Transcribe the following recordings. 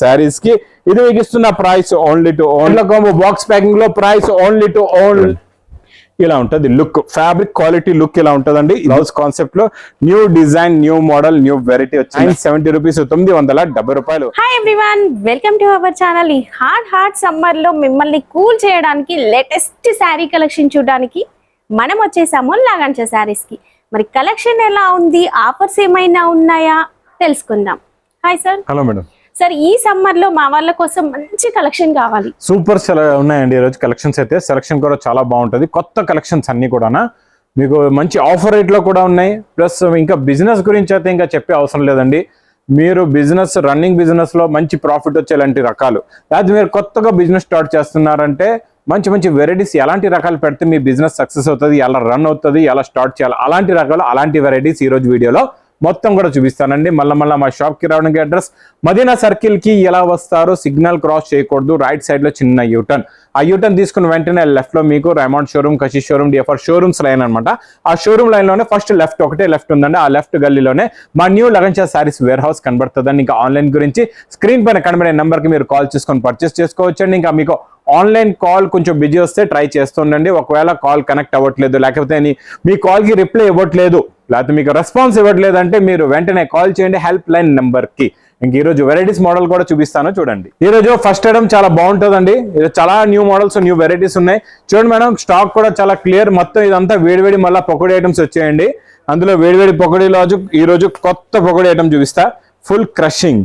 శారీస్కి ఇది మీకు ఇస్తున్న price only to only combo box ప్యాకింగ్లో price only to only ఇలా ఉంటది లుక్ ఫ్యాబ్రిక్ క్వాలిటీ లుక్ ఇలా ఉంటదండి. బ్లౌజ్ కాన్సెప్ట్లో new design new model new variety వచ్చి సెవెంటీ రూపీస్ తొమ్మిది వందల డెబ్బై రూపాయలు. Hi everyone welcome to our channel ఈ హార్డ్ హార్డ్ సమ్మర్లో మిమ్మల్ని కూల్ చేయడానికి లేటెస్ట్ శారీ కలెక్షన్ చూడడానికి మనం వచ్చేసాము లాగంచ శారీస్కి. మరి కలెక్షన్ ఎలా ఉంది? ఆఫర్స్ ఏమైనా ఉన్నాయా? తెలుసుకుందాం. Hi sir hello madam sir ఈ సమ్మర్లో మా వాళ్ళ కోసం మంచి కలెక్షన్ కావాలి. సూపర్ ఉన్నాయండి ఈరోజు కలెక్షన్స్ అయితే. సెలక్షన్ కూడా చాలా బాగుంటుంది. కొత్త కలెక్షన్స్ అన్ని కూడా మీకు మంచి ఆఫర్ రేట్లో కూడా ఉన్నాయి. ప్లస్ ఇంకా బిజినెస్ గురించి అయితే ఇంకా చెప్పే అవసరం లేదండి. మీరు బిజినెస్ రన్నింగ్ బిజినెస్లో మంచి ప్రాఫిట్ వచ్చేలాంటి రకాలు. లేదా మీరు కొత్తగా బిజినెస్ స్టార్ట్ చేస్తున్నారంటే మంచి మంచి వెరైటీస్ ఎలాంటి రకాలు పెడితే మీ బిజినెస్ సక్సెస్ అవుతుంది ఎలా రన్ అవుతుంది ఎలా స్టార్ట్ చేయాలి అలాంటి రకాలు అలాంటి వెరైటీస్ ఈ రోజు వీడియోలో మొత్తం కూడా చూపిస్తానండి. మళ్ళీ మళ్ళీ మా షాప్కి రావడానికి అడ్రస్ మదీనా సర్కిల్కి ఎలా వస్తారో సిగ్నల్ క్రాస్ చేయకూడదు. రైట్ సైడ్లో చిన్న యూటర్న్ ఆ యూటర్న్ తీసుకున్న వెంటనే లెఫ్ట్లో మీకు రెమాండ్ షోరూమ్ కషి షోరూమ్ డిఎఫ్ఆర్ షోరూమ్స్ లైన్ అనమాట ఆ షోరూమ్ లైన్లోనే ఫస్ట్ లెఫ్ట్ ఒకటే లెఫ్ట్ ఉందండి. ఆ లెఫ్ట్ గల్లీలోనే మా new Lagansha saris warehouse కనబడుతుందండి. ఇంకా ఆన్లైన్ గురించి స్క్రీన్ పైన కనబడే నెంబర్కి మీరు కాల్ చేసుకొని పర్చేస్ చేసుకోవచ్చండి. ఇంకా మీకు ఆన్లైన్ కాల్ కొంచెం బిజీ వస్తే ట్రై చేస్తుండండి. ఒకవేళ కాల్ కనెక్ట్ అవ్వట్లేదు లేకపోతే మీ కాల్కి రిప్లై ఇవ్వట్లేదు లేకపోతే మీకు రెస్పాన్స్ ఇవ్వట్లేదంటే మీరు వెంటనే కాల్ చేయండి హెల్ప్ లైన్ నెంబర్కి ఇంక ఈరోజు వెరైటీస్ మోడల్ కూడా చూపిస్తాను చూడండి. ఈ రోజు ఫస్ట్ ఐటమ్ చాలా బాగుంటుందండి. ఇది చాలా న్యూ మోడల్స్ న్యూ వెరైటీస్ ఉన్నాయి. చూడండి మేడం స్టాక్ కూడా చాలా క్లియర్ మొత్తం ఇదంతా వేడివేడి మళ్ళీ పొకడి ఐటమ్స్ వచ్చాయండి. అందులో వేడివేడి పొకడి ఈరోజు కొత్త పొకడి ఐటమ్ చూపిస్తా. ఫుల్ క్రషింగ్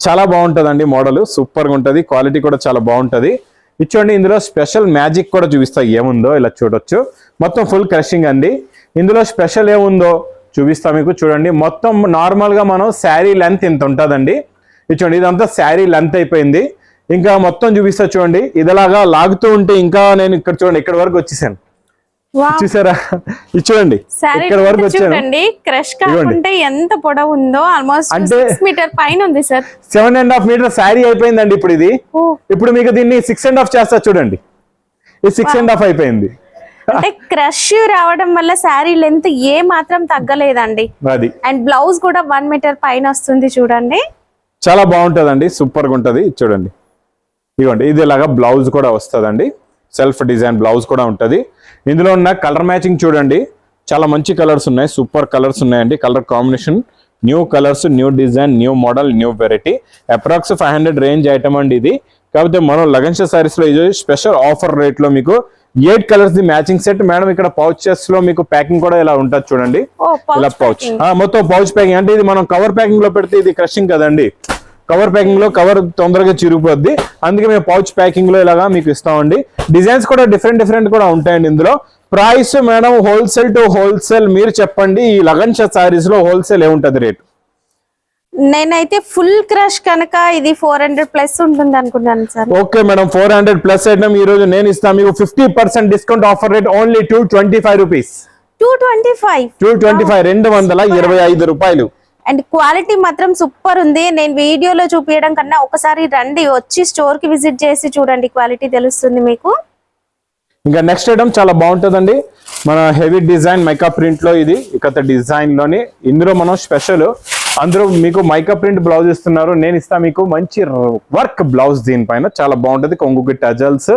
చాలా బాగుంటుందండి మోడల్ సూపర్గా ఉంటుంది. క్వాలిటీ కూడా చాలా బాగుంటుంది. ఇచ్చోండి ఇందులో స్పెషల్ మ్యాజిక్ కూడా చూపిస్తా. ఏముందో ఇలా చూడొచ్చు. మొత్తం ఫుల్ క్రషింగ్ అండి. ఇందులో స్పెషల్ ఏముందో చూపిస్తా మీకు చూడండి. మొత్తం నార్మల్గా మనం శారీ లెంత్ ఇంత ఉంటుందండి. ఇచ్చోండి ఇదంతా శారీ లెంత్ అయిపోయింది. ఇంకా మొత్తం చూపిస్తా చూడండి. ఇదిలాగా లాగుతూ ఉంటే ఇంకా నేను ఇక్కడ చూడండి ఇక్కడ వరకు వచ్చేసాను. చూసారా? ఇది చూడండి ఇక్కడ వరకు వచ్చాను. చూడండి క్రష్ కాకుంటే ఎంత పొడవు ఉందో ఆల్మోస్ట్ అంటే- మీటర్ పైన ఉంది sir seven and half meter sari అయిపోయిందండి ఇప్పుడు ఇది. ఇప్పుడు మీకు దీన్ని సిక్స్ అండ్ హాఫ్ చేస్తా చూడండి. ఇది సిక్స్ అండ్ హాఫ్ అయిపోయింది. అంటే క్రష్ రావడం వల్ల శారీ లెంత్ ఏ మాత్రం తగ్గలేదండి. అది. అండ్ బ్లౌజ్ కూడా వన్ మీటర్ పైన వస్తుంది చూడండి. చాలా బాగుంటుందండి సూపర్గా ఉంటది చూడండి. ఇదిగోండి ఇది ఇలాగా బ్లౌజ్ కూడా వస్తుందండి. సెల్ఫ్ డిజైన్ బ్లౌజ్ కూడా ఉంటది. ఇందులో ఉన్న కలర్ మ్యాచింగ్ చూడండి చాలా మంచి కలర్స్ ఉన్నాయి సూపర్ కలర్స్ ఉన్నాయండి. Colour combination new colours new design new model new variety. Approx five hundred range item అండి ఇది. కాకపోతే మనం లగన్ష సారీస్లో ఇది స్పెషల్ ఆఫర్ రేట్లో మీకు eight colours the matching set. Madam ఇక్కడ పౌచెస్లో మీకు ప్యాకింగ్ కూడా ఇలా ఉంటుంది చూడండి. ఇలా పౌచ్ మొత్తం పౌచ్ ప్యాకింగ్ అంటే ఇది మనం కవర్ ప్యాకింగ్లో పెడితే ఇది క్రషింగ్ కదండి. కవర్ ప్యాకింగ్లో కవర్ తొందరగా చిరిగిపోద్ది. అందుకే మేము పౌచ్ ప్యాకింగ్లో ఇలాగా మీకు ఇస్తామండి. డిజైన్స్ కూడా డిఫరెంట్ డిఫరెంట్ కూడా ఉంటాయండి ఇందులో. Price madam wholesale to wholesale మీరు చెప్పండి. ఈ లగన్ సారీస్లో హోల్సేల్ ఏముంటది రేట్? నేనైతే ఫుల్ క్రష్ కనుక ఇది ఫోర్ హండ్రెడ్ ప్లస్ ఉంటుంది అనుకున్నాను sir. Okay madam four hundred plus item ఈ రోజు నేను ఇస్తాను. మీకు fifty percent discount offer rate only two twenty five rupees. Two twenty five? Two twenty five రెండు వందల ఇరవై ఐదు రూపాయలు. అండ్ క్వాలిటీ మాత్రం సూపర్ ఉంది. నేను వీడియోలో చూపించడం కన్నా ఒకసారి రండి వచ్చి స్టోర్కి విజిట్ చేసి చూడండి. క్వాలిటీ తెలుస్తుంది మీకు. ఇంకా నెక్స్ట్ ఐటమ్ చాలా బాగుంటుందండి. మన హెవీ డిజైన్ మైకా ప్రింట్లో ఇది. ఇక డిజైన్లోని ఇందులో మనం స్పెషల్ అందరూ మీకు మైకా ప్రింట్ బ్లౌజ్ ఇస్తున్నారు. నేను ఇస్తా మీకు మంచి వర్క్ బ్లౌజ్ దీనిపైన. చాలా బాగుంటది. కొంగుకి టజల్స్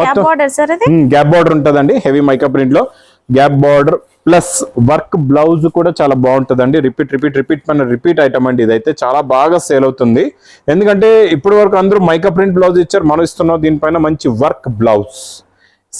గ్యాప్ మొత్తం గ్యాప్ బార్డర్ ఉంటదండి. హెవీ మైకా ప్రింట్లో gap border plus work blouse కూడా చాలా బాగుంటదండి. రిపీట్ రిపీట్ రిపీట్ మన రిపీట్ ఐటమ్ అండి ఇదైతే. చాలా బాగా సేల్ అవుతుంది. ఎందుకంటే ఇప్పటి వరకు అందరూ మైకా ప్రింట్ బ్లౌజ్ ఇచ్చారు. మనం ఇస్తున్నాం దీనిపైన మంచి work blouse.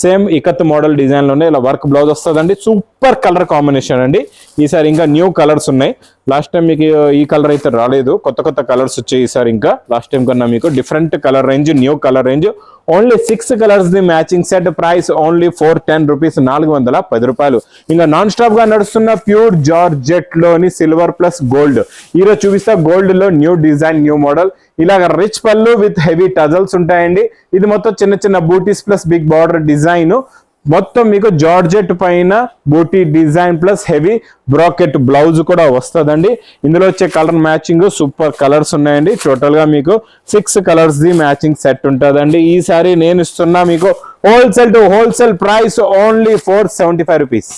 Same ikat model డిజైన్లోనే ఇలా వర్క్ బ్లౌజ్ వస్తుందండి. సూపర్ కలర్ కాంబినేషన్ అండి. ఈసారి ఇంకా న్యూ కలర్స్ ఉన్నాయి. లాస్ట్ టైం మీకు ఈ కలర్ అయితే రాలేదు. కొత్త కొత్త కలర్స్ వచ్చాయి ఈసారి ఇంకా. లాస్ట్ టైం కన్నా మీకు different colour range new colour range. Only six colours the matching set price only four ten rupees నాలుగు వందల పది రూపాయలు. ఇంకా నాన్ స్టాప్గా నడుస్తున్న ప్యూర్ జార్జెట్లోని సిల్వర్ ప్లస్ గోల్డ్ ఈరోజు చూపిస్తా గోల్డ్లో న్యూ డిజైన్ న్యూ మోడల్ ఇలాగ రిచ్ పళ్ళు విత్ హెవీ టజల్స్ ఉంటాయండి. ఇది మొత్తం చిన్న చిన్న butis plus big border design మొత్తం మీకు జార్జెట్ పైన buti design plus heavy bracket blouse కూడా వస్తుందండి. ఇందులో వచ్చే కలర్ మ్యాచింగ్ సూపర్ కలర్స్ ఉన్నాయండి. టోటల్గా మీకు six colours the matching set ఉంటుందండి. ఈసారి నేను ఇస్తున్నా మీకు wholesale to wholesale price only four seventy five rupees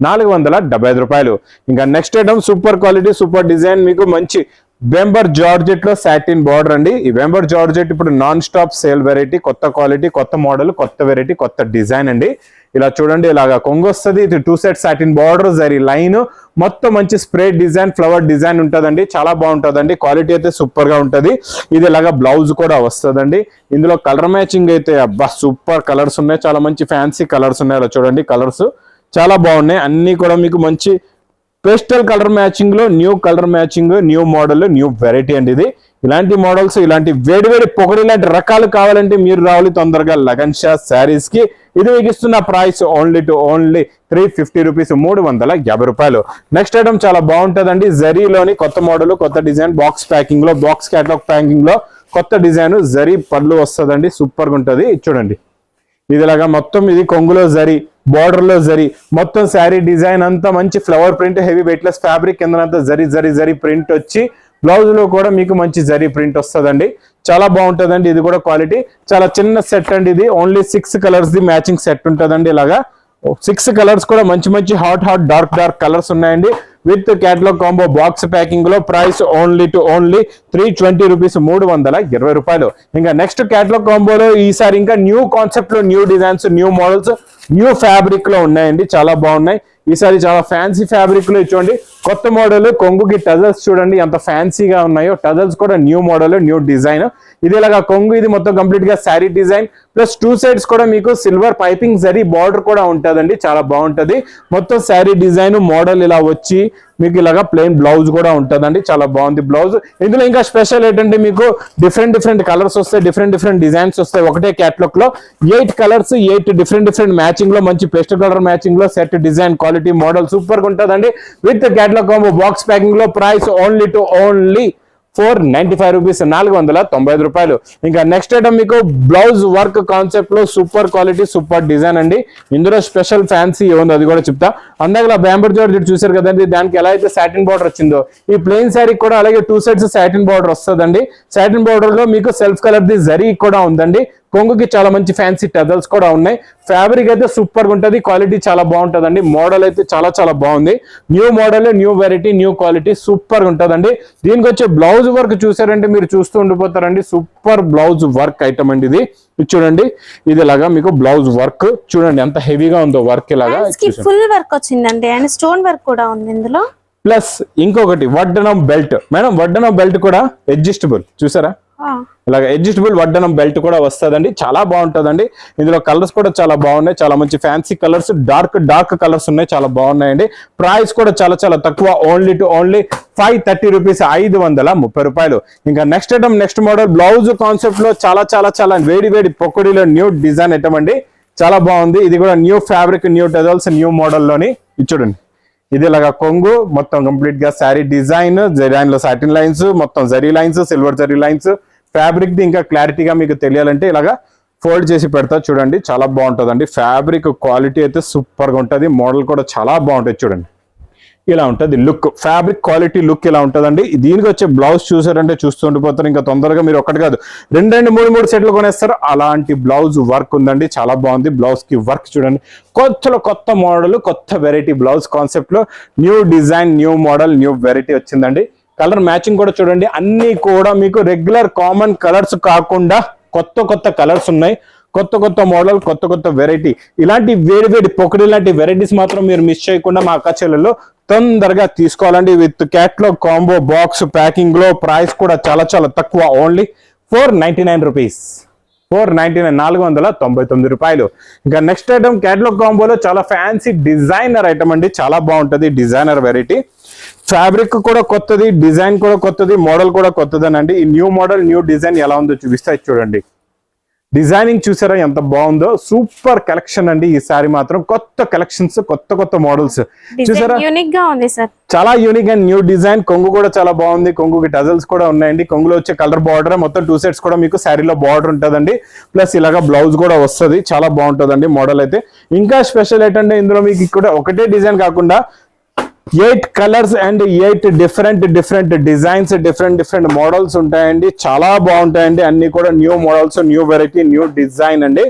నాలుగు వందల డెబ్బై ఐదు రూపాయలు. ఇంకా next item super quality super design మీకు మంచి వెంబర్ జార్జెట్లో సాటిన్ బార్డర్ అండి. ఈ వెంబర్ జార్జెట్ ఇప్పుడు నాన్ స్టాప్ సేల్ వెరైటీ కొత్త క్వాలిటీ కొత్త మోడల్ కొత్త వెరైటీ కొత్త డిజైన్ అండి. ఇలా చూడండి ఇలాగా కొంగు వస్తుంది ఇది two set satin border zari line మొత్తం మంచి స్ప్రే డిజైన్ ఫ్లవర్ డిజైన్ ఉంటుందండి. చాలా బాగుంటుందండి. క్వాలిటీ అయితే సూపర్గా ఉంటుంది. ఇది ఇలాగా బ్లౌజ్ కూడా వస్తుందండి. ఇందులో కలర్ మ్యాచింగ్ అయితే అబ్బా సూపర్ కలర్స్ ఉన్నాయి. చాలా మంచి ఫ్యాన్సీ కలర్స్ ఉన్నాయి. అలా చూడండి కలర్స్ చాలా బాగున్నాయి. అన్ని కూడా మీకు మంచి pastel colour మ్యాచింగ్లో new colour matching new model new variety అండి ఇది. ఇలాంటి మోడల్స్ ఇలాంటి వేడివేడి పొగడి లాంటి రకాలు కావాలంటే మీరు రావాలి తొందరగా లగన్ షా శారీస్కి. ఇది మీకు ఇస్తున్న price only to only three fifty rupees మూడు వందల యాభై రూపాయలు. నెక్స్ట్ ఐటమ్ చాలా బాగుంటుందండి. జరీలోని కొత్త మోడల్ కొత్త డిజైన్ బాక్స్ ప్యాకింగ్లో బాక్స్ క్యాటలాగ్ ప్యాకింగ్లో కొత్త డిజైన్ జరీ పళ్ళు వస్తుందండి. సూపర్గా చూడండి ఇది చూడండి. ఇదిలాగా మొత్తం ఇది కొంగులో జరీ బార్డర్లో జరి మొత్తం శారీ డిజైన్ అంతా మంచి flower print heavy weightless fabric కిందనంతా zari zari జరి ప్రింట్ వచ్చి బ్లౌజ్లో కూడా మీకు మంచి జరీ ప్రింట్ వస్తుందండి. చాలా బాగుంటుందండి ఇది కూడా క్వాలిటీ చాలా చిన్న సెట్ అండి ఇది. Only six colours the matching set ఉంటుందండి ఇలాగా. సిక్స్ కలర్స్ కూడా మంచి మంచి hot hot dark dark colours ఉన్నాయండి. With catalogue combo box ప్యాకింగ్లో price only to only three twenty rupees మూడు వందల ఇరవై రూపాయలు. ఇంకా నెక్స్ట్ క్యాటలాగ్ కాంబోలో ఈసారి ఇంకా న్యూ కాన్సెప్ట్లో new designs new models new ఫ్యాబ్రిక్లో ఉన్నాయండి. చాలా బాగున్నాయి. ఈసారి చాలా ఫ్యాన్సీ ఫ్యాబ్రిక్లో చూడండి కొత్త మోడల్ కొంగుకి టజల్స్ చూడండి ఎంత ఫ్యాన్సీగా ఉన్నాయో. టజల్స్ కూడా న్యూ మోడల్ న్యూ డిజైన్ ఇది ఇలాగా కొంగు ఇది మొత్తం కంప్లీట్గా sari design plus two sides కూడా మీకు సిల్వర్ పైపింగ్ జరీ బార్డర్ కూడా ఉంటుందండి. చాలా బాగుంటది. మొత్తం శారీ డిజైన్ మోడల్ ఇలా వచ్చి మీకు ఇలాగా ప్లెయిన్ బ్లౌజ్ కూడా ఉంటుందండి. చాలా బాగుంది బ్లౌజ్ ఇందులో ఇంకా స్పెషల్ ఏంటంటే మీకు డిఫరెంట్ డిఫరెంట్ కలర్స్ వస్తాయి డిఫరెంట్ డిఫరెంట్ డిజైన్స్ వస్తాయి. ఒకటే క్యాట్లాగ్లో eight colours eight different different మ్యాచింగ్లో మంచి పేస్టల్ కలర్ మ్యాచింగ్లో సెట్ డిజైన్ క్వాలిటీ మోడల్ సూపర్గా ఉంటుందండి. With catalogue combo box ప్యాకింగ్లో price only to only four ninety five rupees నాలుగు వందల తొంభై ఐదు రూపాయలు. ఇంకా నెక్స్ట్ ఐటమ్ మీకు బ్లౌజ్ వర్క్ కాన్సెప్ట్లో సూపర్ క్వాలిటీ సూపర్ డిజైన్ అండి. ఇందులో స్పెషల్ ఫ్యాన్సీ ఏముందో అది కూడా చెప్తా. అందాక బ్యాంబర్ జార్జ్ చూసారు కదండి దానికి ఎలా అయితే సాటిన్ బార్డర్ వచ్చిందో ఈ ప్లెయిన్ శారీ కూడా అలాగే టూ సైడ్స్ సాటిన్ బార్డర్ వస్తుందండి. సాటిన్ బార్డర్లో మీకు సెల్ఫ్ కలర్ ది జరీ కూడా ఉందండి. కొంగుకి చాలా మంచి ఫ్యాన్సీ టజల్స్ కూడా ఉన్నాయి. ఫ్యాబ్రిక్ అయితే సూపర్గా ఉంటుంది. క్వాలిటీ చాలా బాగుంటుందండి. మోడల్ అయితే చాలా చాలా బాగుంది. New model new variety new quality సూపర్గా ఉంటుందండి. దీనికి వచ్చే బ్లౌజ్ వర్క్ చూసారంటే మీరు చూస్తూ ఉండిపోతారండి. సూపర్ బ్లౌజ్ వర్క్ ఐటమ్ అండి ఇది. చూడండి. ఇది ఇలాగా మీకు బ్లౌజ్ వర్క్ చూడండి ఎంత హెవీగా ఉందో వర్క్ ఇలాగా. ఫుల్ వర్క్ వచ్చిందండి. అండ్ స్టోన్ వర్క్ కూడా ఉంది ఇందులో. ప్లస్ ఇంకొకటి వడ్డనం బెల్ట్ మేడం వడ్డనం బెల్ట్ కూడా అడ్జస్టబుల్ చూసారా? ఇలాగ అడ్జస్టబుల్ వడ్డనం బెల్ట్ కూడా వస్తుందండి. చాలా బాగుంటుందండి. ఇందులో కలర్స్ కూడా చాలా బాగున్నాయి. చాలా మంచి fancy colours dark dark colours ఉన్నాయి. చాలా బాగున్నాయండి. ప్రైస్ కూడా చాలా చాలా తక్కువ. Only to only five thirty rupees ఐదు వందల ముప్పై రూపాయలు. ఇంకా next item next model blouse కాన్సెప్ట్లో చాలా చాలా చాలా వేడి వేడి పొక్కడిలో న్యూ డిజైన్ ఐటమ్ అండి. చాలా బాగుంది. ఇది కూడా new fabric new tassels new మోడల్లోని ఇది చూడండి ఇది ఇలాగా కొంగు మొత్తం కంప్లీట్గా శారీ డిజైన్ డిజైన్లో సాటిన్ లైన్స్ మొత్తం zari lines silver zari lines fabric the ఇంకా క్లారిటీగా మీకు తెలియాలంటే ఇలాగా ఫోల్డ్ చేసి పెడతా చూడండి. చాలా బాగుంటుందండి. ఫ్యాబ్రిక్ క్వాలిటీ అయితే సూపర్గా ఉంటుంది. మోడల్ కూడా చాలా బాగుంటుంది చూడండి. ఇలా ఉంటుంది లుక్. ఫ్యాబ్రిక్ క్వాలిటీ లుక్ ఇలా ఉంటుందండి. దీనికి వచ్చే బ్లౌజ్ చూసారంటే చూస్తూ ఉండిపోతారు. ఇంకా తొందరగా మీరు ఒకటి కాదు రెండు రెండు మూడు మూడు సెట్లు కొనేస్తారు. అలాంటి బ్లౌజ్ వర్క్ ఉందండి. చాలా బాగుంది. బ్లౌజ్కి వర్క్ చూడండి. కొత్తలో కొత్త మోడల్ కొత్త వెరైటీ బ్లౌజ్ కాన్సెప్ట్లో new design new model new variety వచ్చిందండి. కలర్ మ్యాచింగ్ కూడా చూడండి. అన్ని కూడా మీకు రెగ్యులర్ కామన్ కలర్స్ కాకుండా కొత్త కొత్త కలర్స్ ఉన్నాయి. కొత్త కొత్త మోడల్ కొత్త కొత్త వెరైటీ ఇలాంటి వేడి వేడి పొకడి లాంటి వెరైటీస్ మాత్రం మీరు మిస్ చేయకుండా మా అక్క చెల్లెల్లో తొందరగా తీసుకోవాలండి. విత్ క్యాట్లాగ్ కాంబో బాక్స్ ప్యాకింగ్లో ప్రైస్ కూడా చాలా చాలా తక్కువ only four ninety nine rupees four ninety nine నాలుగు వందల తొంభై తొమ్మిది రూపాయలు. ఇంకా నెక్స్ట్ ఐటమ్ క్యాటలాగ్ కాంబోలో చాలా ఫ్యాన్సీ డిజైనర్ ఐటమ్ అండి. చాలా బాగుంటుంది. డిజైనర్ వెరైటీ ఫ్యాబ్రిక్ కూడా కొత్తది డిజైన్ కూడా కొత్తది మోడల్ కూడా కొత్తదేనండి. ఈ న్యూ మోడల్ న్యూ డిజైన్ ఎలా ఉందో చూపిస్తా చూడండి. డిజైనింగ్ చూసారా ఎంత బాగుందో? సూపర్ కలెక్షన్ అండి ఈసారి మాత్రం. కొత్త కలెక్షన్స్ కొత్త కొత్త మోడల్స్ చూసారా? యూనిక్గా ఉంది సార్ చాలా యూనిక్ అండ్ న్యూ డిజైన్. కొంగు కూడా చాలా బాగుంది. కొంగుకి టజల్స్ కూడా ఉన్నాయండి. కొంగులో వచ్చే కలర్ బార్డర్ మొత్తం టూ సెట్స్ కూడా మీకు శారీలో బార్డర్ ఉంటుందండి. ప్లస్ ఇలాగా బ్లౌజ్ కూడా వస్తుంది. చాలా బాగుంటుందండి మోడల్ అయితే. ఇంకా స్పెషల్ ఏంటంటే ఇందులో మీకు ఇక్కడ ఒకటే డిజైన్ కాకుండా eight colours and eight different different designs different different models ఉంటాయండి. చాలా బాగుంటాయండి. అన్ని కూడా new models new variety new design అండి.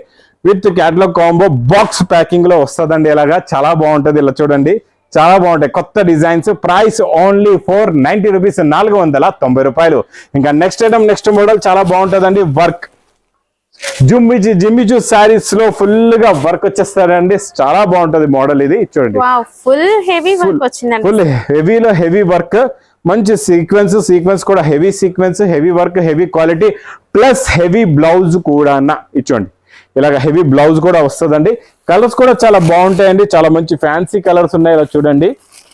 విత్ క్యాటలాగ్ కాంబో బాక్స్ ప్యాకింగ్లో వస్తుందండి ఇలాగా. చాలా బాగుంటుంది ఇలా చూడండి. చాలా బాగుంటాయి. కొత్త designs. Price only four ninety rupees నాలుగు వందల తొంభై రూపాయలు. ఇంకా నెక్స్ట్ ఐటమ్ నెక్స్ట్ మోడల్ చాలా బాగుంటుందండి. వర్క్. జుమ్మిజు జిమ్మిజు శారీస్లో ఫుల్గా వర్క్ వచ్చేస్తారండి. చాలా బాగుంటది మోడల్ ఇది. చూడండి. ఫుల్ హెవీ వర్క్ వచ్చిందండి. ఫుల్ హెవీలో హెవీ వర్క్. మంచి సీక్వెన్స్ సీక్వెన్స్ కూడా heavy sequence heavy work heavy quality plus heavy blouse కూడా ఇచ్చోండి ఇలాగ హెవీ బ్లౌజ్ కూడా వస్తుందండి. కలర్స్ కూడా చాలా బాగుంటాయండి. చాలా మంచి ఫ్యాన్సీ కలర్స్ ఉన్నాయి. ఇలా చూడండి.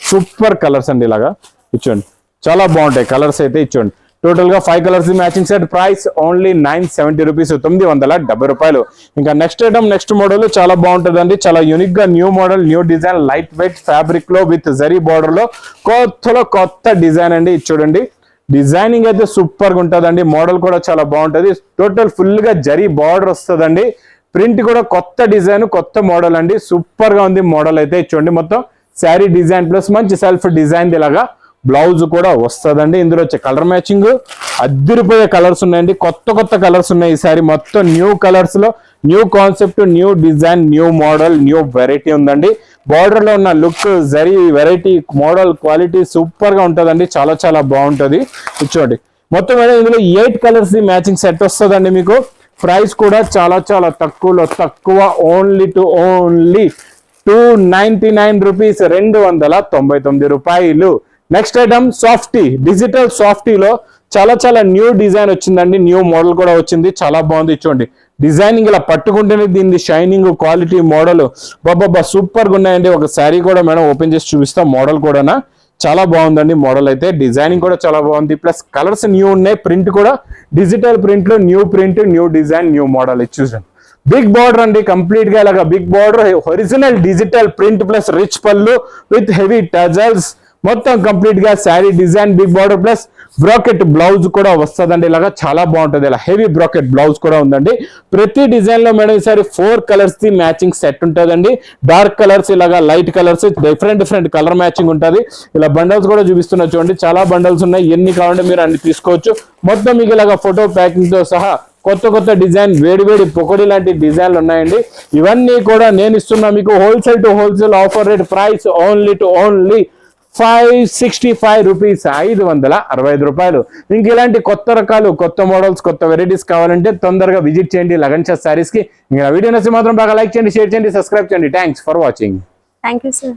సూపర్ కలర్స్ అండి ఇలాగా. ఇచ్చోండి చాలా బాగుంటాయి కలర్స్ అయితే. ఇచ్చోండి టోటల్గా five colours matching set price only nine seventy rupees తొమ్మిది వందల డెబ్బై రూపాయలు. ఇంకా నెక్స్ట్ ఐటమ్ నెక్స్ట్ మోడల్ చాలా బాగుంటుందండి. చాలా యూనిక్గా new model new design light weight ఫ్యాబ్రిక్లో విత్ జరీ బార్డర్లో కొత్తలో కొత్త డిజైన్ అండి. ఇది చూడండి. డిజైనింగ్ అయితే సూపర్గా ఉంటుందండి. మోడల్ కూడా చాలా బాగుంటుంది. టోటల్ ఫుల్గా జరీ బార్డర్ వస్తుందండి. ప్రింట్ కూడా కొత్త డిజైన్ కొత్త మోడల్ అండి. సూపర్గా ఉంది మోడల్ అయితే. చూడండి మొత్తం. శారీ డిజైన్ ప్లస్ మంచి సెల్ఫ్ డిజైన్ ఇలాగా బ్లౌజ్ కూడా వస్తుందండి. ఇందులో వచ్చే కలర్ మ్యాచింగ్ అద్దరిపోయే కలర్స్ ఉన్నాయండి. కొత్త కొత్త కలర్స్ ఉన్నాయి ఈసారి మొత్తం న్యూ కలర్స్లో new concept new design new model new variety ఉందండి. బార్డర్లో ఉన్న look zari variety model quality సూపర్గా ఉంటుందండి. చాలా చాలా బాగుంటుంది. చూడండి. మొత్తం ఇందులో ఎయిట్ కలర్స్ మ్యాచింగ్ సెట్ వస్తుందండి మీకు. ప్రైస్ కూడా చాలా చాలా తక్కువలో తక్కువ only two only two ninety nine rupees రెండు వందల తొంభై తొమ్మిది రూపాయలు. నెక్స్ట్ ఐటమ్ సాఫ్టీ డిజిటల్ సాఫ్టీలో చాలా చాలా న్యూ డిజైన్ వచ్చిందండి. న్యూ మోడల్ కూడా వచ్చింది. చాలా బాగుంది. చూడండి. డిజైనింగ్ ఇలా పట్టుకుంటేనే దీని షైనింగ్ క్వాలిటీ మోడల్ బాబా సూపర్గా ఉన్నాయండి. ఒక శారీ కూడా మేడం ఓపెన్ చేసి చూపిస్తాం. మోడల్ కూడానా? చాలా బాగుందండి మోడల్ అయితే. డిజైనింగ్ కూడా చాలా బాగుంది. ప్లస్ కలర్స్ న్యూ ఉన్నాయి. ప్రింట్ కూడా. డిజిటల్ ప్రింట్లో new print new design new model చూసాను బిగ్ బార్డర్ అండి. కంప్లీట్గా ఇలాగా big border original digital print plus rich pallu with heavy tassels మొత్తం కంప్లీట్గా sari design big border plus bracket blouse కూడా వస్తుందండి. ఇలాగా చాలా బాగుంటుంది. ఇలా హెవీ బ్రాకెట్ బ్లౌజ్ కూడా ఉందండి. ప్రతి డిజైన్లో మేడం ఈసారి four colours the matching set ఉంటుందండి. డార్క్ కలర్స్ ఇలాగా light colours different different colour matching ఉంటుంది. ఇలా బండల్స్ కూడా చూపిస్తున్నా చూడండి. చాలా బండల్స్ ఉన్నాయి. ఎన్ని కావాలంటే మీరు అన్ని తీసుకోవచ్చు. మొత్తం మీకు ఇలాగా ఫోటో ప్యాకింగ్తో సహా కొత్త కొత్త డిజైన్ వేడి వేడి పొకడి లాంటి డిజైన్లు ఉన్నాయండి. ఇవన్నీ కూడా నేను ఇస్తున్నా మీకు wholesale to wholesale offer rate price only two only five sixty five rupees ఐదు వందల అరవై ఐదు రూపాయలు. ఇంక ఇలాంటి కొత్త రకాలు కొత్త మోడల్స్ కొత్త వెరైటీస్ కావాలంటే తొందరగా విజిట్ చేయండి లగన్ శారీస్కి ఇంకా వీడియో నచ్చి మాత్రం బాగా లైక్ చేయండి షేర్ చేయండి సబ్స్క్రైబ్ చేయండి. Thanks for watching thank you sir